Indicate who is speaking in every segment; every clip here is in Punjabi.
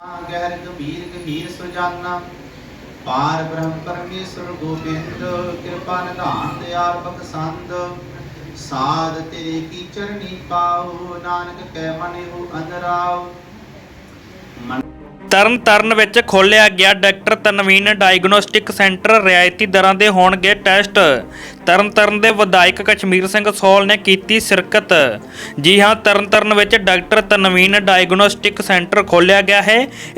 Speaker 1: ਗਹਿਰ ਗੰਭੀਰ ਗਹੀਰ ਸੁਜਾਨਾ। ਪਾਰ ਬ੍ਰਹਮ ਪਰਮੇਸ਼ਰ ਗੋਬਿੰਦ, ਕਿਰਪਾ ਨਿਧਾਨ ਦਿਆਲ ਬਖਸੰਦ ਸਾਧ ਤੇਰੇ ਕੀ ਚਰਨੀ ਪਾਉ ਨਾਨਕ ਕੈ ਮਨਿ ਹੋ ਅੰਦਰਾਉ
Speaker 2: ਤਰਨ ਤਾਰਨ ਵਿੱਚ ਖੋਲ੍ਹਿਆ ਗਿਆ ਡਾਕਟਰ ਤਨਵੀਨ ਡਾਇਗਨੋਸਟਿਕ ਸੈਂਟਰ, ਰਿਆਇਤੀ ਦਰਾਂ ਦੇ ਹੋਣਗੇ ਟੈਸਟ। ਤਰਨ ਤਾਰਨ ਦੇ ਵਿਧਾਇਕ ਕਸ਼ਮੀਰ ਸਿੰਘ ਸੋਲ ਨੇ ਕੀਤੀ ਸ਼ਿਰਕਤ। ਜੀ ਹਾਂ ਤਰਨ ਤਾਰਨ ਵਿੱਚ ਡਾਕਟਰ ਤਨਵੀਨ ਡਾਇਗਨੋਸਟਿਕ ਸੈਂਟਰ ਖੋਲ੍ਹਿਆ ਗਿਆ ਹੈ।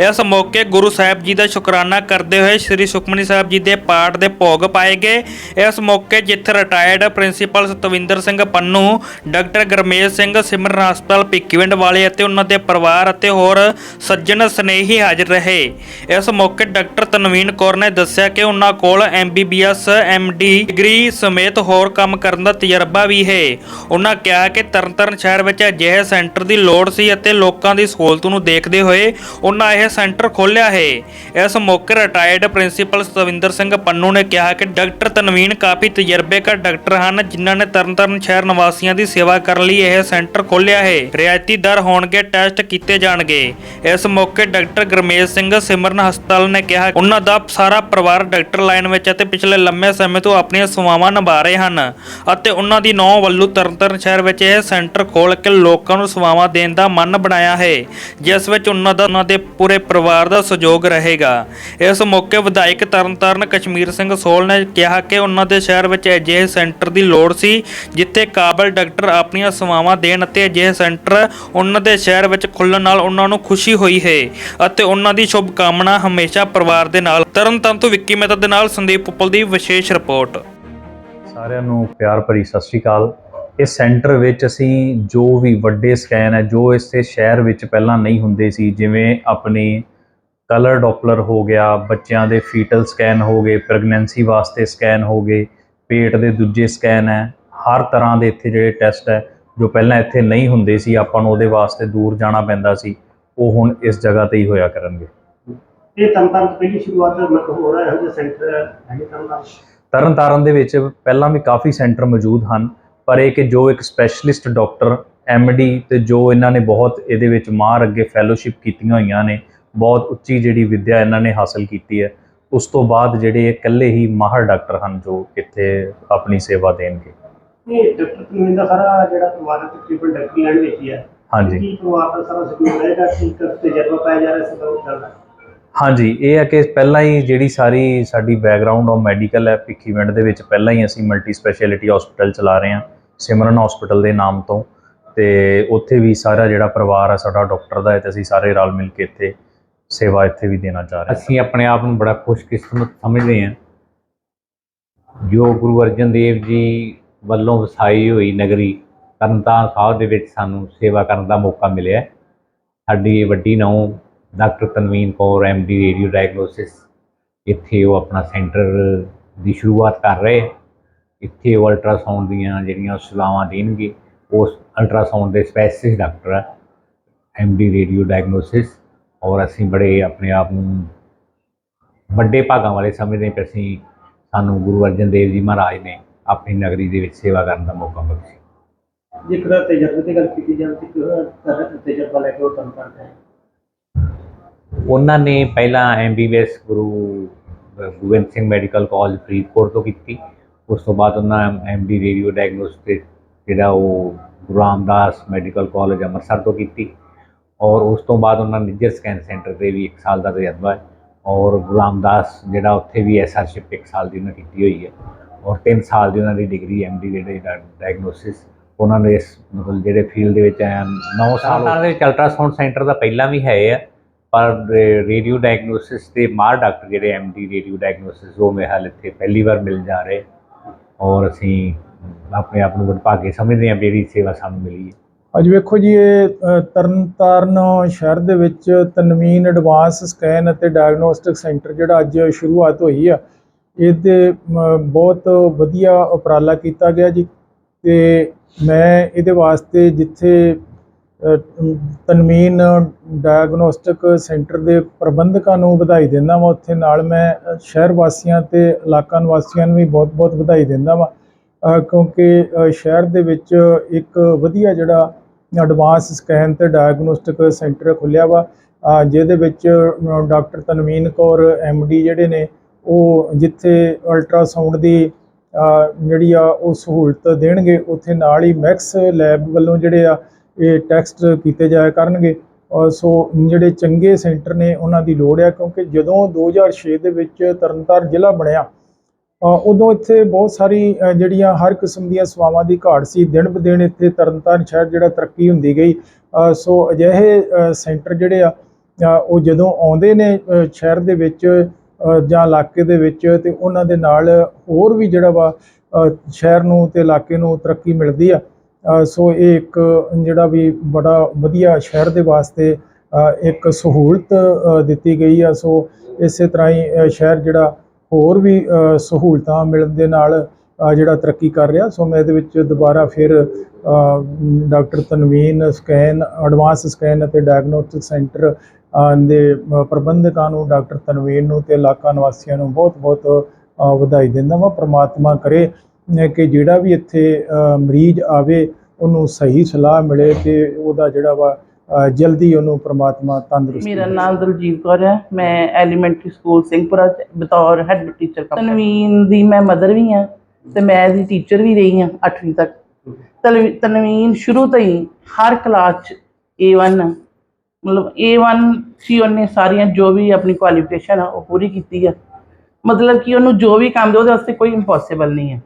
Speaker 2: ਇਸ ਮੌਕੇ ਗੁਰੂ ਸਾਹਿਬ ਜੀ ਦਾ ਸ਼ੁਕਰਾਨਾ ਕਰਦੇ ਹੋਏ ਸ੍ਰੀ ਸੁਖਮਨੀ ਸਾਹਿਬ ਜੀ ਦੇ ਪਾਠ ਦੇ ਭੋਗ ਪਾਏ ਗਏ। ਇਸ ਮੌਕੇ ਜਿੱਥੇ retired principal Satwinder Singh Pannu, doctor Garmesh Singh Simran ਹਸਪਤਾਲ ਭਿੱਕੀਵਿੰਡ ਵਾਲੇ ਅਤੇ ਉਹਨਾਂ ਦੇ ਪਰਿਵਾਰ ਅਤੇ ਹੋਰ ਸੱਜਣ ਸਨੇਹੀ ਹਾਜ਼ਰ ਰਹੇ। ਇਸ ਮੌਕੇ ਡਾਕਟਰ ਤਨਵੀਨ ਕੌਰ ਨੇ ਦੱਸਿਆ ਕਿ ਉਹਨਾਂ ਕੋਲ ਐਮਬੀਬੀਐਸ ਐਮਡੀ ਡਿਗਰੀ ਸਮੇਤ ਹੋਰ ਕੰਮ ਕਰਨ ਦਾ ਤਜਰਬਾ ਵੀ ਹੈ। ਉਹਨਾਂ ਕਿਹਾ ਕਿ ਤਰਨਤਾਰਨ ਸ਼ਹਿਰ ਵਿੱਚ ਅਜਿਹੇ ਸੈਂਟਰ ਦੀ ਲੋੜ ਸੀ ਅਤੇ ਲੋਕਾਂ ਦੀ ਸਹੂਲਤ ਨੂੰ ਦੇਖਦੇ ਹੋਏ ਉਹਨਾਂ ਇਹ ਸੈਂਟਰ ਖੋਲ੍ਹਿਆ ਹੈ। ਇਸ ਮੌਕੇ ਰਿਟਾਇਰਡ ਪ੍ਰਿੰਸੀਪਲ ਸਤਵਿੰਦਰ ਸਿੰਘ ਪੰਨੂ ਨੇ ਕਿਹਾ ਕਿ ਡਾਕਟਰ ਤਨਵੀਨ ਕਾਫੀ ਤਜਰਬੇਕਾਰ ਡਾਕਟਰ ਹਨ, ਜਿਨ੍ਹਾਂ ਨੇ ਤਰਨਤਾਰਨ ਸ਼ਹਿਰ ਨਿਵਾਸੀਆਂ ਦੀ ਸੇਵਾ ਕਰਨ ਲਈ ਇਹ ਸੈਂਟਰ ਖੋਲ੍ਹਿਆ ਹੈ। ਰਿਆਇਤੀ ਦਰ ਹੋਣਗੇ, ਟੈਸਟ ਕੀਤੇ ਜਾਣਗੇ। ਇਸ ਮੌਕੇ ਡਾਕਟਰ ਗਰਮੇਸ਼ ਸਿੰਘ ਸਿਮਰਨ ਹਸਪਤਾਲ ਨੇ ਕਿਹਾ ਉਹਨਾਂ ਦਾ ਸਾਰਾ ਪਰਿਵਾਰ ਡਾਕਟਰ ਲਾਈਨ ਵਿੱਚ ਅਤੇ ਪਿਛਲੇ ਲੰਮੇ ਸਮੇਂ ਤੋਂ ਆਪਣੀਆਂ ਸੇਵਾਵਾਂ ਨਿਭਾ ਰਹੇ ਹਨ ਅਤੇ ਉਹਨਾਂ ਦੀ ਨੌ ਵੱਲੋਂ ਤਰਨਤਾਰਨ ਸ਼ਹਿਰ ਵਿੱਚ ਇਹ ਸੈਂਟਰ ਖੋਲ੍ਹ ਕੇ ਲੋਕਾਂ ਨੂੰ ਸੇਵਾਵਾਂ ਦੇਣ ਦਾ ਮਨ ਬਣਾਇਆ ਹੈ, ਜਿਸ ਵਿੱਚ ਉਹਨਾਂ ਦਾ ਉਹਨਾਂ ਦੇ ਪੂਰੇ ਪਰਿਵਾਰ ਦਾ ਸਹਿਯੋਗ ਰਹੇਗਾ। ਇਸ ਮੌਕੇ ਵਿਧਾਇਕ ਤਰਨਤਾਰਨ ਕਸ਼ਮੀਰ ਸਿੰਘ ਸੋਲ ਨੇ ਕਿਹਾ ਕਿ ਉਹਨਾਂ ਦੇ ਸ਼ਹਿਰ ਵਿੱਚ ਅਜਿਹੇ ਸੈਂਟਰ ਦੀ ਲੋੜ ਸੀ, ਜਿੱਥੇ ਕਾਬਲ ਡਾਕਟਰ ਆਪਣੀਆਂ ਸੇਵਾਵਾਂ ਦੇਣ ਅਤੇ ਅਜਿਹੇ ਸੈਂਟਰ ਉਹਨਾਂ ਦੇ ਸ਼ਹਿਰ ਵਿੱਚ ਖੁੱਲ੍ਹਣ ਨਾਲ ਉਹਨਾਂ ਨੂੰ ਖੁਸ਼ੀ ਹੋਈ ਹੈ ਅਤੇ ਉਹਨਾਂ ਦੀ ਸ਼ੁਭ ਕਾਮਨਾ ਹਮੇਸ਼ਾ ਪਰਿਵਾਰ ਦੇ ਨਾਲ। ਤਰਨਤਾਰਨ ਤੋਂ ਵਿੱਕੀ ਮਹਿਤਾ ਦੇ ਨਾਲ ਸੰਦੀਪ ਉੱਪਲ ਦੀ ਵਿਸ਼ੇਸ਼ ਰਿਪੋਰਟ।
Speaker 3: ਸਾਰਿਆਂ ਨੂੰ ਪਿਆਰ ਭਰੀ ਸਤਿ ਸ਼੍ਰੀ ਅਕਾਲ। ਇਸ ਸੈਂਟਰ ਵਿੱਚ ਅਸੀਂ ਜੋ ਵੀ ਵੱਡੇ ਸਕੈਨ ਹੈ, ਜੋ ਇਸੇ ਸ਼ਹਿਰ ਵਿੱਚ ਪਹਿਲਾਂ ਨਹੀਂ ਹੁੰਦੇ ਸੀ, ਜਿਵੇਂ ਆਪਣੇ ਕਲਰ ਡੋਪਲਰ ਹੋ ਗਿਆ, ਬੱਚਿਆਂ ਦੇ ਫੀਟਲ ਸਕੈਨ ਹੋ ਗਏ, ਪ੍ਰੈਗਨੈਂਸੀ ਵਾਸਤੇ ਸਕੈਨ ਹੋ ਗਏ, ਪੇਟ ਦੇ ਦੂਜੇ ਸਕੈਨ ਹੈ, ਹਰ ਤਰ੍ਹਾਂ ਦੇ ਇੱਥੇ ਜਿਹੜੇ ਟੈਸਟ ਹੈ, ਜੋ ਪਹਿਲਾਂ ਇੱਥੇ ਨਹੀਂ ਹੁੰਦੇ ਸੀ, ਆਪਾਂ ਨੂੰ ਉਹਦੇ ਵਾਸਤੇ ਦੂਰ ਜਾਣਾ ਪੈਂਦਾ ਸੀ। ਉਹ ਹੁਣ ਇਸ ਜਗ੍ਹਾ ਤੇ ਹੀ ਹੋਇਆ ਕਰਨਗੇ।
Speaker 4: ਇਹ ਤੰਤਰ ਪਹਿਲੀ ਸ਼ੁਰੂਆਤ ਮਤਲਬ ਹੋ ਰਿਹਾ ਹੈ ਜੋ ਸੈਂਟਰ ਹੈ ਤੰਤਰ
Speaker 3: ਤਰਨ ਤਾਰਨ ਦੇ ਵਿੱਚ ਪਹਿਲਾਂ ਵੀ ਕਾਫੀ ਸੈਂਟਰ ਮੌਜੂਦ ਹਨ ਪਰ ਇਹ ਕਿ ਜੋ ਇੱਕ ਸਪੈਸ਼ਲਿਸਟ ਡਾਕਟਰ ਡੀ ਤੇ ਜੋ ਇਹਨਾਂ ਨੇ ਬਹੁਤ ਇਹਦੇ ਵਿੱਚ ਮਾਰ ਅੱਗੇ ਫੈਲੋਸ਼ਿਪ ਕੀਤੀਆਂ ਹੋਈਆਂ ਨੇ ਬਹੁਤ ਉੱਚੀ ਜਿਹੜੀ ਵਿੱਦਿਆ ਇਹਨਾਂ ਨੇ ਹਾਸਲ ਕੀਤੀ ਹੈ ਉਸ ਤੋਂ ਬਾਅਦ ਜਿਹੜੇ ਇਕੱਲੇ ਹੀ ਮਾਹਰ ਡਾਕਟਰ ਹਨ ਜੋ ਇੱਥੇ ਆਪਣੀ ਸੇਵਾ ਦੇਣਗੇ।
Speaker 4: ਇਹ ਡਾਕਟਰ ਦਾ ਸਾਰਾ ਜਿਹੜਾ ਪਰਿਵਾਰ ਤਕਰੀਬਨ ਡਾਕਟਰੀ ਲਾਈਨ ਵਿੱਚ ਹੀ ਹੈ।
Speaker 3: ਹਾਂਜੀ।
Speaker 4: ਕੀ ਪਰਿਵਾਰ ਦਾ ਸਾਰਾ ਸਕੂਲ ਰਹੇਗਾ ਕੀ ਕਰ ਤਜਰਬਾ ਪਾਇਆ ਜਾ ਰਿਹਾ ਸੀ ਬਹੁਤ ਜ਼ਿਆਦਾ
Speaker 3: ਹਾਂਜੀ ਇਹ ਹੈ ਕਿ ਪਹਿਲਾਂ ਹੀ ਜਿਹੜੀ ਸਾਰੀ ਸਾਡੀ ਬੈਕਗ੍ਰਾਉਂਡ ਆਫ ਮੈਡੀਕਲ ਹੈ ਭਿੱਖੀਵਿੰਡ ਦੇ ਵਿੱਚ ਪਹਿਲਾਂ ਹੀ ਅਸੀਂ ਮਲਟੀ ਸਪੈਸ਼ਲਿਟੀ ਹਸਪੀਟਲ ਚਲਾ ਰਹੇ ਹਾਂ ਸਿਮਰਨ ਹਸਪੀਟਲ ਦੇ ਨਾਮ ਤੋਂ। ਤੇ ਉੱਥੇ ਵੀ ਸਾਰਾ ਜਿਹੜਾ ਪਰਿਵਾਰ ਹੈ ਸਾਡਾ ਡਾਕਟਰ ਦਾ ਹੈ ਤੇ ਅਸੀਂ ਸਾਰੇ ਰਲ ਮਿਲ ਕੇ ਇੱਥੇ ਸੇਵਾ ਇੱਥੇ ਵੀ ਦੇਣਾ ਚਾਹ ਰਹੇ ਹਾਂ।
Speaker 5: ਅਸੀਂ ਆਪਣੇ ਆਪ ਨੂੰ ਬੜਾ ਖੁਸ਼ਕਿਸਮਤ ਸਮਝਦੇ ਹਾਂ। ਜੋ ਗੁਰੂ ਅਰਜਨ ਦੇਵ ਜੀ ਵੱਲੋਂ ਵਸਾਈ ਹੋਈ ਨਗਰੀ ਤਰਨਤਾਰਨ ਸਾਹਿਬ ਦੇ ਵਿੱਚ ਸਾਨੂੰ ਸੇਵਾ ਕਰਨ ਦਾ ਮੌਕਾ ਮਿਲਿਆ ਸਾਡੀ ਵੱਡੀ ਨੌ doctor Tanveen Kaur MD radio diagnosis, ਇੱਥੇ ਉਹ ਆਪਣਾ ਸੈਂਟਰ ਦੀ ਸ਼ੁਰੂਆਤ ਕਰ ਰਹੇ ਇੱਥੇ ਉਹ ਅਲਟਰਾਸਾਊਂਡ ਦੀਆਂ ਜਿਹੜੀਆਂ ਸੇਵਾਵਾਂ ਦੇਣਗੇ, ਉਸ ਅਲਟਰਾਸਾਊਂਡ ਦੇ ਸਪੈਸ਼ਲਿਸਟ ਡਾਕਟਰ ਹੈ ਐਮਡੀ ਰੇਡੀਓ ਡਾਇਗਨੋਸਿਸ। ਔਰ ਅਸੀਂ ਬੜੇ ਆਪਣੇ ਆਪ ਨੂੰ ਵੱਡੇ ਭਾਗਾਂ ਵਾਲੇ ਸਮਝਦੇ ਹਾਂ ਕਿ ਅਸੀਂ ਸਾਨੂੰ ਗੁਰੂ ਅਰਜਨ ਦੇਵ ਜੀ ਮਹਾਰਾਜ ਨੇ ਆਪਣੀ ਨਗਰੀ ਦੇ ਵਿੱਚ ਸੇਵਾ ਕਰਨ ਦਾ ਮੌਕਾ ਬਖਸ਼ਿਆ।
Speaker 4: ਜੇਕਰ ਤਜਰਬੇ ਦੀ ਗੱਲ ਕੀਤੀ ਜਾਵੇ ਕਿ ਤਜਰਬਾ ਲੈ ਕੇ ਉਹ ਤੰਤਰ ਹੈ।
Speaker 5: ਉਹਨਾਂ ਨੇ ਪਹਿਲਾਂ MBBS Guru Gobind Singh medical college Faridkot ਤੋਂ ਕੀਤੀ। ਉਸ ਤੋਂ ਬਾਅਦ ਉਹਨਾਂ ਐਮਡੀ ਰੇਡੀਓ ਡਾਇਗਨੋਸਟਿਕ ਜਿਹੜਾ ਉਹ ਗੁਰੂ ਰਾਮਦਾਸ ਮੈਡੀਕਲ ਕਾਲਜ ਅੰਮ੍ਰਿਤਸਰ ਤੋਂ ਕੀਤੀ। ਔਰ ਉਸ ਤੋਂ ਬਾਅਦ ਉਹਨਾਂ ਨਿੱਜਰ ਸਕੈਨ ਸੈਂਟਰ ਤੇ ਵੀ 1 ਸਾਲ ਦਾ ਤਜਰਬਾ ਹੈ। ਔਰ ਗੁਰੂ ਰਾਮਦਾਸ ਜਿਹੜਾ ਉੱਥੇ ਵੀ ਐਸਆਰਸ਼ਿਪ 1 ਸਾਲ ਦੀ ਉਹਨਾਂ ਕੀਤੀ ਹੋਈ ਹੈ। ਔਰ 3 ਸਾਲ ਦੀ ਉਹਨਾਂ ਦੀ ਡਿਗਰੀ ਐਮਡੀ ਜਿਹੜੇ ਡਾਇਗਨੋਸਿਸ ਉਹਨਾਂ ਨੇ ਇਸ ਮਤਲਬ ਜਿਹੜੇ ਫੀਲਡ ਦੇ ਵਿੱਚ ਆਇਆ 9 ਸਾਲ ਦੇ ਵਿੱਚ ਅਲਟਰਾਸਾਊਂਡ ਸੈਂਟਰ ਦਾ ਪਹਿਲਾਂ ਵੀ ਹੈ ਆ ਪਰ ਰੇਡੀਓ ਡਾਇਗਨੋਸਿਸ ਦੇ ਮਾਰ ਡਾਕਟਰ ਜਿਹੜੇ ਐਮਡੀ ਰੇਡੀਓ ਡਾਇਗਨੋਸਿਸ ਉਹ ਮੇਰੇ ਹਾਲ ਇੱਥੇ ਪਹਿਲੀ ਵਾਰ ਮਿਲ ਜਾ ਰਹੇ। ਔਰ ਅਸੀਂ ਆਪਣੇ ਆਪ ਨੂੰ ਵਡਭਾਗੇ ਸਮਝਦੇ ਹਾਂ ਵੀ ਜਿਹੜੀ ਸੇਵਾ ਸਾਨੂੰ ਮਿਲੀ ਹੈ।
Speaker 6: ਅੱਜ ਵੇਖੋ ਜੀ ਇਹ ਤਰਨਤਾਰਨ ਸ਼ਹਿਰ ਦੇ ਵਿੱਚ ਤਨਵੀਨ ਐਡਵਾਂਸ ਸਕੈਨ ਅਤੇ ਡਾਇਗਨੋਸਟਿਕ ਸੈਂਟਰ ਜਿਹੜਾ ਅੱਜ ਸ਼ੁਰੂਆਤ ਹੋਈ ਆ ਇਹਦੇ ਬਹੁਤ ਵਧੀਆ ਉਪਰਾਲਾ ਕੀਤਾ ਗਿਆ ਜੀ। ਤੇ ਮੈਂ ਇਹਦੇ ਵਾਸਤੇ ਜਿੱਥੇ ਅ, ਤਨਵੀਨ ਡਾਇਗਨੋਸਟਿਕ ਸੈਂਟਰ ਦੇ ਪ੍ਰਬੰਧਕਾਂ ਨੂੰ ਵਧਾਈ ਦਿੰਦਾ ਵਾਂ ਉੱਥੇ ਨਾਲ ਮੈਂ ਸ਼ਹਿਰ ਵਾਸੀਆਂ ਤੇ ਇਲਾਕਾ ਨਿਵਾਸੀਆਂ ਨੂੰ ਵੀ ਬਹੁਤ-ਬਹੁਤ ਵਧਾਈ ਦਿੰਦਾ ਵਾਂ। ਕਿਉਂਕਿ ਸ਼ਹਿਰ ਦੇ ਵਿੱਚ ਇੱਕ ਵਧੀਆ ਜਿਹੜਾ ਐਡਵਾਂਸ ਸਕੈਨ ਤੇ ਡਾਇਗਨੋਸਟਿਕ ਸੈਂਟਰ ਖੁੱਲਿਆ ਵਾ ਜਿਹਦੇ ਵਿੱਚ ਡਾਕਟਰ ਤਨਵੀਨ ਕੌਰ ਡੀ ਜਿਹੜੇ ਨੇ ਉਹ ਜਿੱਥੇ ਅਲਟਰਾਸਾਊਂਡ ਦੀ ਜਿਹੜੀ ਆ, ਉਹ ਸਹੂਲਤ ਦੇਣਗੇ, ਉੱਥੇ ਨਾਲ ਹੀ ਮੈਕਸ ਲੈਬ ਵੱਲੋਂ ਜਿਹੜੇ ਆ, ਇਹ ਟੈਸਟ ਕੀਤੇ ਜਾਇਆ ਕਰਨਗੇ। ਸੋ ਜਿਹੜੇ ਚੰਗੇ ਸੈਂਟਰ ਨੇ, ਉਹਨਾਂ ਦੀ ਲੋੜ ਆ, ਕਿਉਂਕਿ ਜਦੋਂ 2006 ਦੇ ਵਿੱਚ ਤਰਨਤਾਰਨ ਜ਼ਿਲ੍ਹਾ ਬਣਿਆ ਉਦੋਂ ਇੱਥੇ ਬਹੁਤ ਸਾਰੀ ਜਿਹੜੀਆਂ ਹਰ ਕਿਸਮ ਦੀਆਂ ਸੇਵਾਵਾਂ ਦੀ ਘਾਟ ਸੀ। ਦਿਨ ਬ ਦਿਨ ਇੱਥੇ ਤਰਨਤਾਰਨ ਸ਼ਹਿਰ ਜਿਹੜਾ ਤਰੱਕੀ ਹੁੰਦੀ ਗਈ। ਸੋ ਅਜਿਹੇ ਸੈਂਟਰ ਜਿਹੜੇ ਆ ਉਹ ਜਦੋਂ ਆਉਂਦੇ ਨੇ ਸ਼ਹਿਰ ਦੇ ਵਿੱਚ ਜਾਂ ਇਲਾਕੇ ਦੇ ਵਿੱਚ ਤੇ ਉਹਨਾਂ ਦੇ ਨਾਲ ਹੋਰ ਵੀ ਜਿਹੜਾ ਵਾ ਸ਼ਹਿਰ ਨੂੰ ਤੇ ਇਲਾਕੇ ਨੂੰ ਤਰੱਕੀ ਮਿਲਦੀ ਆ। ਸੋ ਇਹ ਇੱਕ ਜਿਹੜਾ ਵੀ ਬੜਾ ਵਧੀਆ ਸ਼ਹਿਰ ਦੇ ਵਾਸਤੇ ਇੱਕ ਸਹੂਲਤ ਦਿੱਤੀ ਗਈ ਆ। ਸੋ ਇਸੇ ਤਰ੍ਹਾਂ ਹੀ ਸ਼ਹਿਰ ਜਿਹੜਾ ਹੋਰ ਵੀ ਸਹੂਲਤਾਂ ਮਿਲਣ ਦੇ ਨਾਲ ਜਿਹੜਾ ਤਰੱਕੀ ਕਰ ਰਿਹਾ। ਸੋ ਮੈਂ ਇਹਦੇ ਵਿੱਚ ਦੁਬਾਰਾ ਫਿਰ doctor Tanveen scan, advance scan ਅਤੇ ਡਾਇਗਨੋਸਟਿਕ ਸੈਂਟਰ ਦੇ ਪ੍ਰਬੰਧਕਾਂ ਨੂੰ ਡਾਕਟਰ ਤਨਵੀਨ ਨੂੰ ਤੇ ਇਲਾਕਾ ਨਿਵਾਸੀਆਂ ਨੂੰ ਬਹੁਤ ਬਹੁਤ ਅ, ਵਧਾਈ ਦਿੰਦਾ ਵਾਂ ਪ੍ਰਮਾਤਮਾ ਕਰੇ ਕਿ ਜਿਹੜਾ ਵੀ ਇੱਥੇ ਮਰੀਜ਼ ਆਵੇ ਉਹਨੂੰ ਸਹੀ ਸਲਾਹ ਮਿਲੇ ਤੇ ਉਹਦਾ ਜਿਹੜਾ ਵਾ ਜਲਦੀ ਉਹਨੂੰ ਪ੍ਰਮਾਤਮਾ ਤੰਦਰੁਸਤੀ
Speaker 7: ਮੇਰਾ
Speaker 6: ਦੇ।
Speaker 7: ਨਾਮ ਦਲਜੀਤ ਕੌਰ ਹੈ। ਮੈਂ ਐਲੀਮੈਂਟਰੀ ਸਕੂਲ ਸਿੰਘਪੁਰਾ 'ਚ ਬਤੌਰ ਹੈਡ ਟੀਚਰ ਕੰਮ ਤਨਵੀਨ ਦੀ ਮੈਂ ਮਦਰ ਵੀ ਹਾਂ ਤੇ ਮੈਂ ਇਹਦੀ ਟੀਚਰ ਵੀ ਰਹੀ ਹਾਂ 8ਵੀਂ ਤੱਕ। ਤਨਵੀਨ ਸ਼ੁਰੂ ਤੋਂ ਹੀ ਹਰ ਕਲਾਸ 'ਚ A1 ਮਤਲਬ A1 ਸੀ ਉਹਨੇ ਸਾਰੀਆਂ ਜੋ ਵੀ ਆਪਣੀ ਕੁਆਲੀਫਿਕੇਸ਼ਨ ਆ ਉਹ ਪੂਰੀ ਕੀਤੀ ਆ। ਮਤਲਬ ਕਿ ਉਹਨੂੰ ਜੋ ਵੀ ਕੰਮ ਦੇ ਉਹਦੇ ਵਾਸਤੇ ਕੋਈ ਇੰਪੋਸੀਬਲ ਨਹੀਂ ਹੈ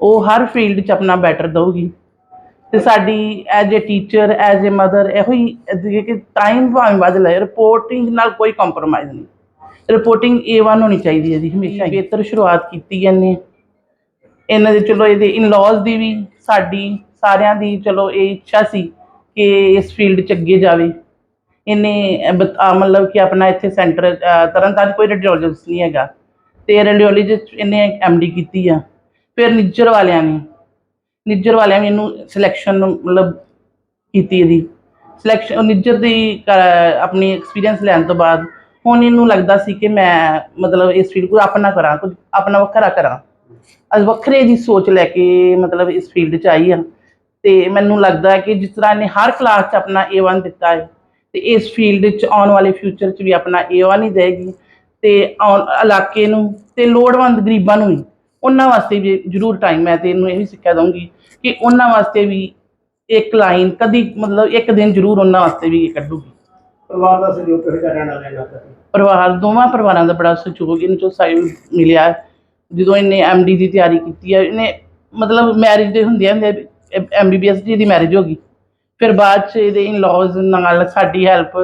Speaker 7: ਉਹ ਹਰ ਫੀਲਡ 'ਚ ਆਪਣਾ ਬੈਟਰ ਦਊਗੀ। ਤੇ ਸਾਡੀ as a teacher as a mother ਇਹੋ ਹੀ ਕਿ ਟਾਈਮ ਭਾਵੇਂ ਵੱਧ ਲਏ ਰਿਪੋਰਟਿੰਗ ਨਾਲ ਕੋਈ ਕੰਪਰੋਮਾਈਜ਼ ਨਹੀਂ। ਰਿਪੋਰਟਿੰਗ A1 ਹੋਣੀ ਚਾਹੀਦੀ ਹੈ ਜੀ ਹਮੇਸ਼ਾ। ਬਿਹਤਰ ਸ਼ੁਰੂਆਤ ਕੀਤੀ ਇਹਨੇ। ਇਹਨਾਂ ਦੇ ਚਲੋ ਇਹਦੇ ਇਨ-ਲॉज ਦੀ ਵੀ ਸਾਡੀ ਸਾਰਿਆਂ ਦੀ ਚਲੋ ਇਹ ਇੱਛਾ ਸੀ ਕਿ ਇਸ ਫੀਲਡ 'ਚ ਅੱਗੇ ਜਾਵੇ। ਇਹਨੇ ਬਤ- ਅਹ, ਮਤਲਬ ਕਿ ਆਪਣਾ ਇੱਥੇ ਸੈਂਟਰ ਤਰਨਤਾਰਨ ਕੋਈ ਰੇਡੀਓਲੋਜਿਸਟ ਨਹੀਂ ਹੈਗਾ। ਤੇ ਰੇਡੀਓਲੋਜਿਸਟ ਇਹਨੇ ਐਮਡੀ ਕੀਤੀ ਆ। ਫਿਰ ਨਿੱਜਰ ਵਾਲਿਆਂ ਨੇ, ਨਿੱਜਰ ਵਾਲਿਆਂ ਨੇ ਇਹਨੂੰ ਸਿਲੈਕਸ਼ਨ ਮਤਲਬ ਕੀਤੀ ਇਹਦੀ। ਸਿਲੈਕਸ਼ਨ ਨਿੱਜਰ ਦੀ ਕ ਆਪਣੀ ਐਕਸਪੀਰੀਅੰਸ ਲੈਣ ਤੋਂ ਬਾਅਦ ਹੁਣ ਇਹਨੂੰ ਲੱਗਦਾ ਸੀ ਕਿ ਮੈਂ, ਮਤਲਬ ਇਸ ਫੀਲਡ ਨੂੰ ਆਪਣਾ ਕਰਾਂ, ਕੁਝ ਆਪਣਾ ਵੱਖਰਾ ਕਰਾਂ। ਅੱਜ ਵੱਖਰੇ ਦੀ ਸੋਚ ਲੈ ਕੇ, ਮਤਲਬ ਇਸ ਫੀਲਡ 'ਚ ਆਈ ਆ। ਤੇ ਮੈਨੂੰ ਲੱਗਦਾ ਹੈ ਕਿ ਜਿਸ ਤਰ੍ਹਾਂ ਇਹਨੇ ਹਰ ਕਲਾਸ 'ਚ ਆਪਣਾ A1 ਦਿੱਤਾ ਹੈ। ਤੇ ਇਸ ਫੀਲਡ 'ਚ ਆਉਣ ਵਾਲੇ ਫਿਊਚਰ 'ਚ ਵੀ ਆਪਣਾ A1 ਹੀ ਦੇਗੀ ਤੇ ਇਲਾਕੇ ਨੂੰ ਤੇ ਲੋੜਵੰਦ ਗਰੀਬਾਂ ਨੂੰ ਵੀ। ਉਹਨਾਂ ਵਾਸਤੇ ਵੀ ਜ਼ਰੂਰ ਟਾਈਮ ਮੈਂ ਤੇ ਇਹਨੂੰ ਇਹ ਵੀ ਸਿੱਖਿਆ ਦਊਂਗੀ ਕਿ ਉਹਨਾਂ ਵਾਸਤੇ ਵੀ ਇੱਕ ਲਾਈਨ ਕਦੀ ਮਤਲਬ ਇੱਕ ਦਿਨ ਜ਼ਰੂਰ ਉਹਨਾਂ ਵਾਸਤੇ ਵੀ ਕੱਢੂਗੀ।
Speaker 4: ਪਰਿਵਾਰ ਦਾ ਸਹਿਯੋਗ ਕਿਹੋ ਜਿਹਾ ਰਹਿਣ ਵਾਲੇ ਨਾਲ
Speaker 7: ਪਰਿਵਾਰ ਦੋਵਾਂ ਪਰਿਵਾਰਾਂ ਦਾ ਬੜਾ ਸਹਿਯੋਗ ਇਹਨੂੰ ਜੋ ਸਾਈਡ ਮਿਲਿਆ। ਹੈ। ਜਦੋਂ ਇਹਨੇ ਐਮਡੀ ਦੀ ਤਿਆਰੀ ਕੀਤੀ ਹੈ ਇਹਨੇ ਮਤਲਬ ਮੈਰਿਜ ਦੇ ਹੁੰਦੇ ਹੁੰਦੇ ਐਮਬੀਬੀਐਸ ਦੀ ਮੈਰਿਜ ਹੋ ਗਈ। ਫਿਰ ਬਾਅਦ ਚ ਇਹਦੇ ਇਨ-ਲॉज ਨਾਲ ਸਾਡੀ ਹੈਲਪ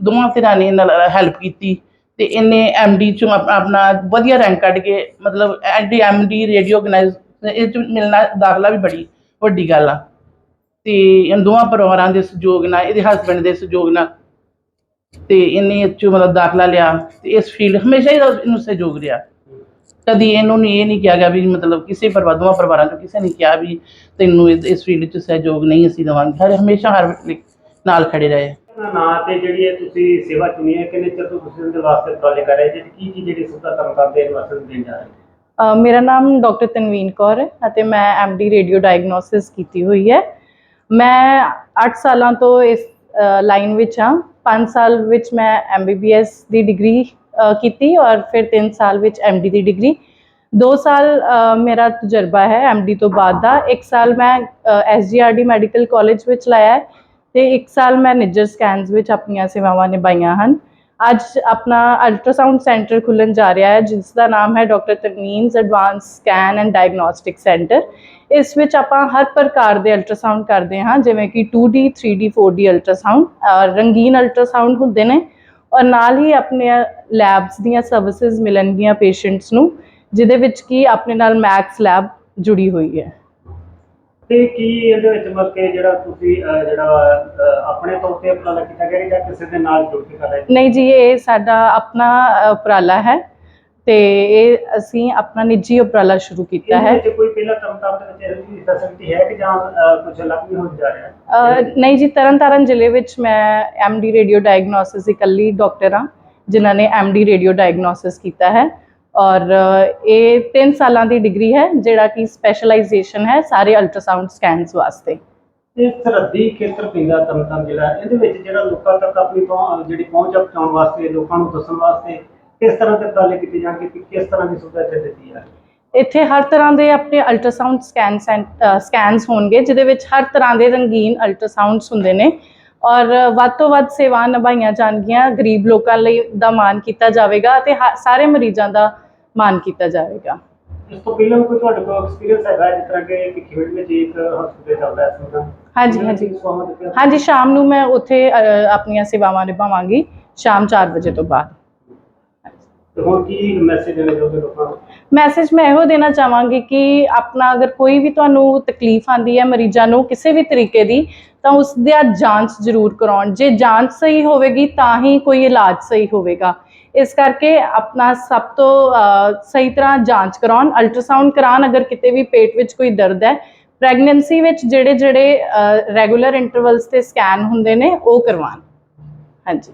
Speaker 7: ਦੋਵਾਂ ਧਿਰਾਂ ਨੇ ਨਾਲ ਹੈਲਪ ਕੀਤੀ ਤੇ ਇਹਨੇ ਐਮਡੀ ਚੋਂ ਆਪਣਾ ਵਧੀਆ ਰੈਂਕ ਕੱਢ ਕੇ ਮਤਲਬ ਐਡੀ ਐਮਡੀ ਰੇਡੀਓ ਆਰਗੇਨਾਈਜ਼ ਇਹ ਚ ਮਿਲਣਾ ਦਾਖਲਾ ਵੀ ਬੜੀ ਵੱਡੀ ਗੱਲ ਆ। ਤੇ ਇਹਨਾਂ ਦੋਵਾਂ ਪਰਿਵਾਰਾਂ ਦੇ ਸਹਿਯੋਗ ਨਾਲ, ਇਹਦੇ ਹਸਬੰਡ ਦੇ ਸਹਿਯੋਗ ਨਾਲ ਤੇ ਇਹਨੇ ਇਹ 'ਚੋਂ ਮਤਲਬ ਦਾਖਲਾ ਲਿਆ ਤੇ ਇਸ ਫੀਲਡ ਹਮੇਸ਼ਾ ਹੀ ਇਹਦਾ- ਇਹਨੂੰ ਸਹਿਯੋਗ ਰਿਹਾ। ਕਦੀ ਇਹਨੂੰ ਨਹੀਂ ਇਹ ਨਹੀਂ ਕਿਹਾ ਗਿਆ ਵੀ ਮਤਲਬ ਕਿਸੇ ਪਰਿਵਾਰ ਦੋਵਾਂ ਪਰਿਵਾਰਾਂ ਚੋਂ ਕਿਸੇ ਨੇ ਕਿਹਾ ਵੀ ਤੈਨੂੰ ਇਸ ਇਸ ਫੀਲਡ 'ਚ ਸਹਿਯੋਗ ਨਹੀਂ ਅਸੀਂ ਦੇਵਾਂਗੇ। ਹਰ ਹਮੇਸ਼ਾ ਹਰ ਵੇਲੇ ਨਾਲ ਖੜੇ ਰਹੇ।
Speaker 4: ਆਪਣਾ ਨਾਂ ਤੇ ਜਿਹੜੀ ਇਹ ਤੁਸੀਂ ਸੇਵਾ ਚੁਣੀ ਹੈ ਕਿੰਨੇ ਚਿਰ ਤੋਂ ਤੁਸੀਂ ਉਹਦੇ ਵਾਸਤੇ ਉਪਰਾਲੇ ਕਰ ਰਹੇ ਜੀ ਤੇ ਕੀ ਕੀ ਜਿਹੜੀ ਸੁਵਿਧਾ ਕੰਮ ਕਰਦੇ ਵਾਸਤੇ ਦੇਣ ਜਾ ਰਹੇ ਹੋ?
Speaker 8: ਅ, ਮੇਰਾ ਨਾਮ ਡਾਕਟਰ ਤਨਵੀਨ ਕੌਰ ਹੈ ਅਤੇ ਮੈਂ ਐਮਡੀ ਰੇਡੀਓ ਡਾਇਗਨੋਸਿਸ ਕੀਤੀ ਹੋਈ ਹੈ। ਮੈਂ 8 ਸਾਲਾਂ ਤੋਂ ਇਸ ਲਾਈਨ ਵਿੱਚ ਹਾਂ। 5 ਸਾਲ ਵਿੱਚ ਮੈਂ ਐਮਬੀਬੀਐਸ ਦੀ ਡਿਗਰੀ ਕੀਤੀ ਔਰ ਫਿਰ 3 ਸਾਲ ਵਿੱਚ ਐਮਡੀ ਦੀ ਡਿਗਰੀ। 2 ਸਾਲ ਮੇਰਾ ਤਜਰਬਾ ਹੈ ਐਮਡੀ ਤੋਂ ਬਾਅਦ ਦਾ। 1 ਸਾਲ ਮੈਂ ਐਸਜੀਆਰਡੀ ਮੈਡੀਕਲ ਕਾਲਜ ਵਿੱਚ ਲਾਇਆ ਹੈ ਤੇ 1 ਸਾਲ ਮੈਂ ਨਿੱਜਰ ਸਕੈਨਸ ਵਿੱਚ ਆਪਣੀਆਂ ਸੇਵਾਵਾਂ ਨਿਭਾਈਆਂ ਹਨ। ਅੱਜ ਆਪਣਾ ਅਲਟਰਾਸਾਊਂਡ ਸੈਂਟਰ ਖੁੱਲਣ ਜਾ ਰਿਹਾ ਹੈ, ਜਿਸ ਦਾ ਨਾਮ ਹੈ doctor Tanveen's advance scan and diagnostic centre ਇਸ ਵਿੱਚ ਆਪਾਂ ਹਰ ਪ੍ਰਕਾਰ ਦੇ ਅਲਟਰਾਸਾਊਂਡ ਕਰਦੇ ਹਾਂ, ਜਿਵੇਂ ਕਿ 2D 3D 4D ਅਲਟਰਾਸਾਊਂਡ ਰੰਗੀਨ ਅਲਟਰਾਸਾਊਂਡ ਹੁੰਦੇ ਨੇ। ਔਰ ਨਾਲ ਹੀ ਆਪਣੇ ਲੈਬਸ ਦੀਆਂ ਸਰਵਿਸਿਜ਼ ਮਿਲਣਗੀਆਂ ਪੇਸ਼ੈਂਟਸ ਨੂੰ ਜਿਹਦੇ ਵਿੱਚ ਕੀ ਆਪਣੇ ਨਾਲ ਮੈਕਸ ਲੈਬ ਜੁੜੀ ਹੋਈ ਹੈ।
Speaker 4: ਤੇ ਕੀ ਇਹਦੇ ਵਿੱਚ ਮਤਲਬ ਕਿ ਜਿਹੜਾ ਤੁਸੀਂ ਅਹ, ਜਿਹੜਾ ਅਹ, ਆਪਣੇ ਤੌਰ ਤੇ ਉਪਰਾਲਾ ਕੀਤਾ ਗਿਆ ਜਾਂ ਕਿਸੇ ਦੇ ਨਾਲ ਜੁੜ ਕੇ ਕਰ ਰਹੇ
Speaker 8: ਨਹੀਂ ਜੀ ਇਹ ਸਾਡਾ ਆਪਣਾ ਅ, ਉਪਰਾਲਾ ਹੈ। ਤੇ ਇਹ ਅਸੀਂ ਆਪਣਾ ਨਿੱਜੀ ਉਪਰਾਲਾ ਸ਼ੁਰੂ ਕੀਤਾ ਹੈ।
Speaker 4: ਕੋਈ ਪਹਿਲਾ ਤਰਨਤਾਰਨ ਦੇ ਵਿੱਚ ਇਹੋ ਫੈਸਿਲਿਟੀ ਹੈ ਕਿ ਜਾਂ ਕੁਝ ਅਲੱਗ ਵੀ ਹੋ ਜਾ ਰਿਹਾ ਹੈ?
Speaker 8: ਨਹੀਂ ਜੀ ਤਰਨਤਾਰਨ ਜ਼ਿਲ੍ਹੇ ਵਿੱਚ ਮੈਂ ਐਮਡੀ ਰੇਡੀਓ ਡਾਇਗਨੋਸਿਸ ਇਕੱਲੀ ਡਾਕਟਰ ਹਾਂ ਜਿਨ੍ਹਾਂ ਨੇ ਐਮਡੀ ਰੇਡੀਓ ਡਾਇਗਨੋਸਿਸ ਕੀਤਾ ਹੈ। ਔਰ ਇਹ 3 ਸਾਲਾਂ ਦੀ ਡਿਗਰੀ ਹੈ ਜਿਹੜਾ ਕਿ ਸਪੈਸ਼ਲਾਈਜੇਸ਼ਨ ਹੈ ਸਾਰੇ ਅਲਟਰਾਸਾਊਂਡ ਸਕੈਨਸ ਵਾਸਤੇ।
Speaker 4: ਇਹ ਸਰਹੱਦੀ ਖੇਤਰ ਪੈਂਦਾ ਤਰਨਤਾਰਨ ਜ਼ਿਲ੍ਹਾ ਇਹਦੇ ਵਿੱਚ ਜਿਹੜਾ ਲੋਕਾਂ ਤੱਕ ਆਪਣੀ ਜਿਹੜੀ ਪਹੁੰਚ ਪਹੁੰਚਾਉਣ ਵਾਸਤੇ ਲੋਕਾਂ ਨੂੰ ਦੱਸਣ ਵਾਸਤੇ ਕਿਸ ਤਰ੍ਹਾਂ ਦੇ ਉਪਰਾਲੇ ਕੀਤੇ ਜਾਣਗੇ ਕਿ ਕਿਸ ਤਰ੍ਹਾਂ ਦੀ ਸੁਵਿਧਾ ਇੱਥੇ ਦਿੱਤੀ ਹੈ
Speaker 8: ਇੱਥੇ ਹਰ ਤਰ੍ਹਾਂ ਦੇ ਆਪਣੇ ਅਲਟਰਾਸਾਊਂਡ ਸਕੈਨ ਸਕੈਨਸ ਹੋਣਗੇ ਜਿਹਦੇ ਵਿੱਚ ਹਰ ਤਰ੍ਹਾਂ ਦੇ ਰੰਗੀਨ ਅਲਟਰਾਸਾਊਂਡਸ ਹੁੰਦੇ ਨੇ ਔਰ ਵੱਧ ਤੋਂ ਵੱਧ ਸੇਵਾ ਨਿਭਾਈਆਂ ਜਾਣਗੀਆਂ ਗਰੀਬ ਲੋਕਾਂ ਲਈ ਦਾ ਮਾਨ ਕੀਤਾ ਜਾਵੇਗਾ ਹ- ਸਾਰੇ ਮਰੀਜ਼ਾਂ ਦਾ ਮਾਨ ਕੀਤਾ ਜਾਵੇਗਾ।
Speaker 4: ਇਸ ਤੋਂ ਪਹਿਲਾਂ ਵੀ ਕੋਈ ਤੁਹਾਡੇ ਕੋਲ ਐਕਸਪੀਰੀਅੰਸ ਹੈਗਾ ਜਿਸ ਤਰ੍ਹਾਂ ਕਿ ਕਿਖੇੜ ਵਿੱਚ ਇੱਕ ਹਸਪਤਾਲ ਚੱਲਦਾ ਹੈ ਇਸ ਵਕਤ
Speaker 8: ਹਾਂਜੀ। ਹਾਂਜੀ ਸ਼ਾਮ ਨੂੰ ਮੈਂ ਉੱਥੇ ਆਪਣੀਆਂ ਸੇਵਾਵਾਂ ਨਿਭਾਵਾਂਗੀ ਸ਼ਾਮ 4 ਵਜੇ ਤੋਂ ਬਾਅਦ।
Speaker 4: ਤੇ ਹੁਣ ਕੀ ਮੈਸੇਜ ਦੇਣਾ ਚਾਹੁੰਦੇ ਲੋਕਾਂ ਨੂੰ?
Speaker 8: ਮੈਸੇਜ ਮੈਂ ਇਹੋ ਦੇਣਾ ਚਾਹਾਂਗੀ ਕਿ ਆਪਣਾ ਅਗਰ ਕੋਈ ਵੀ ਤੁਹਾਨੂੰ ਤਕਲੀਫ ਆਂਦੀ ਹੈ ਮਰੀਜ਼ਾਂ ਨੂੰ ਕਿਸੇ ਵੀ ਤਰੀਕੇ ਦੀ, ਤਾਂ ਉਸ ਦਾ ਜਾਂਚ ਜ਼ਰੂਰ ਕਰਾਉਣ। ਜੇ ਜਾਂਚ ਸਹੀ ਹੋਵੇਗੀ, ਤਾਂ ਹੀ ਕੋਈ ਇਲਾਜ ਸਹੀ ਹੋਵੇਗਾ। ਇਸ ਕਰਕੇ ਆਪਣਾ ਸਭ ਤੋਂ ਸਹੀ ਤਰ੍ਹਾਂ ਜਾਂਚ ਕਰਾਉਣ ਅਲਟਰਾਸਾਊਂਡ ਕਰਾਉਣ, ਅਗਰ ਕਿਤੇ ਵੀ ਪੇਟ ਵਿੱਚ ਕੋਈ ਦਰਦ ਹੈ ਪ੍ਰੈਗਨੈਂਸੀ ਵਿੱਚ ਜਿਹੜੇ ਜਿਹੜੇ ਰੈਗੂਲਰ ਇੰਟਰਵਲਸ ਤੇ ਸਕੈਨ ਹੁੰਦੇ ਨੇ, ਉਹ ਕਰਵਾਉਣ। ਹਾਂਜੀ।